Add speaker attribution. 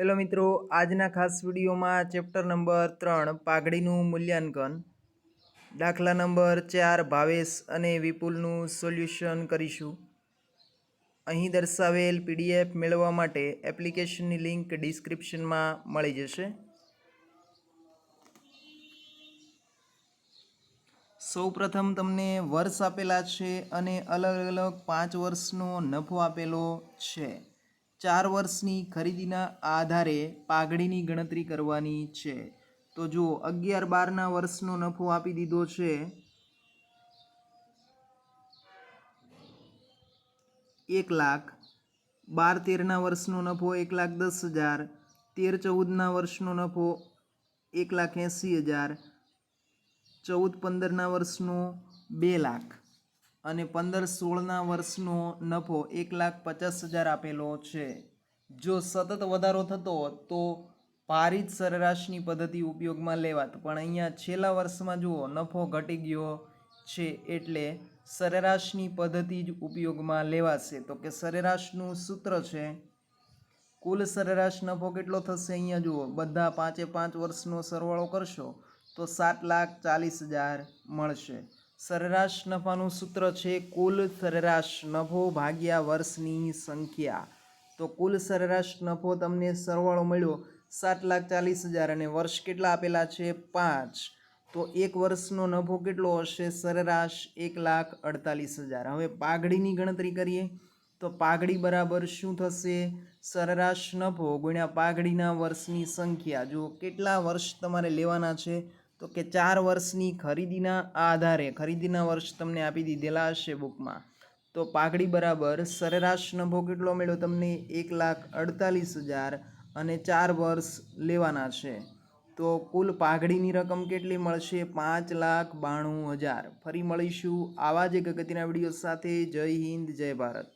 Speaker 1: Hello મિત્રો, આજના ખાસ વિડીયોમાં ચેપ્ટર નંબર ત્રણ, પાઘડીનું મૂલ્યાંકન. દાખલા નંબર ચાર, ભાવેશ અને વિપુલનું સોલ્યુશન કરીશું. અહીં દર્શાવેલ પીડીએફ મેળવવા માટે એપ્લિકેશનની લિંક ડિસ્ક્રિપ્શનમાં મળી જશે. સૌપ્રથમ તમને વર્ષ આપેલા છે અને અલગ અલગ પાંચ વર્ષનો નફો આપેલો છે. ચાર વર્ષની ખરીદીના આધારે પાઘડીની ગણતરી કરવાની છે. તો જુઓ, અગિયાર બારના વર્ષનો નફો આપી દીધો છે. એક લાખ. બાર તેરના વર્ષનો નફો એક લાખ દસ હજાર. તેર ચૌદના વર્ષનો નફો એક લાખ એંસી હજાર. ચૌદ પંદરના વર્ષનો બે લાખ. અને પંદર સોળના વર્ષનો નફો એક લાખ પચાસ હજાર આપેલો છે. જો સતત વધારો થતો તો ભારિત સરેરાશની પદ્ધતિ ઉપયોગમાં લેવાત. પણ અહીંયા છેલ્લા વર્ષમાં જુઓ, નફો ઘટી ગયો છે એટલે સરેરાશની પદ્ધતિ જ ઉપયોગમાં લેવાશે. તો કે સરેરાશનું સૂત્ર છે, કુલ સરેરાશ નફો કેટલો થશે અહીંયા જુઓ, બધા પાંચે પાંચ વર્ષનો સરવાળો કરશો તો સાત લાખ ચાલીસ હજાર મળશે. સરેરાશ નફાનું સૂત્ર છે કુલ સરેરાશ નફો ભાગ્યા વર્ષની સંખ્યા. તો કુલ સરેરાશ નફો તમને સરવાળો મળ્યો સાત લાખ ચાલીસ હજાર અને વર્ષ કેટલા આપેલા છે? પાંચ. તો એક વર્ષનો નફો કેટલો હશે? સરેરાશ એક લાખ અડતાલીસ હજાર. હવે પાઘડીની ગણતરી કરીએ. તો પાઘડી બરાબર શું થશે? સરેરાશ નફો ગુણ્યા પાઘડીના વર્ષની સંખ્યા. જો કેટલા વર્ષ તમારે લેવાના છે? તો કે ચાર વર્ષની ખરીદીના આધારે, ખરીદીના વર્ષ તમને આપી દીધેલા હશે બુકમાં. તો પાઘડી બરાબર સરેરાશ નફો કેટલો મળ્યો તમને? એક લાખ અડતાલીસ હજાર અને ચાર વર્ષ લેવાના છે. તો કુલ પાઘડીની રકમ કેટલી મળશે? પાંચ લાખ બાણું હજાર. ફરી મળીશું આવા જ એક અગત્યના વીડિયો સાથે. જય હિન્દ, જય ભારત.